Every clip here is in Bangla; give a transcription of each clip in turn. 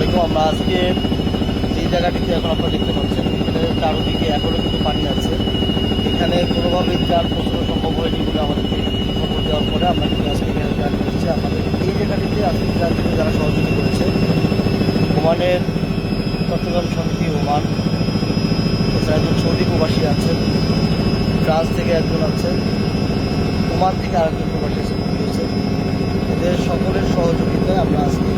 আলাইকুম আমরা আজকে যে জায়গাটিতে এখন আপনারা দেখতে পাচ্ছেন, এখানে চারোদিকে এখনও কিন্তু পানি আছে। এখানে কোনোভাবেই ত্রাণ পৌঁছানো সম্ভব হয়নি বলে আমাদেরকে খবর দেওয়ার পরে আমরা কিন্তু আজকে এখানে ত্রাণ করছি। আমাদের এই জায়গাটিতে আজকে ত্রাণ দিতে যারা সহযোগিতা করেছে, ওমানের চট্টগ্রাম সমিতি ওমান এছাড়া একজন সৌদি প্রবাসী আছেন, ফ্রান্স থেকে একজন আছেন, ওমান থেকে আরেকজন প্রবাসী দিয়েছে এদের সকলের সহযোগিতায় আমরা আজকে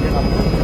감사합니다.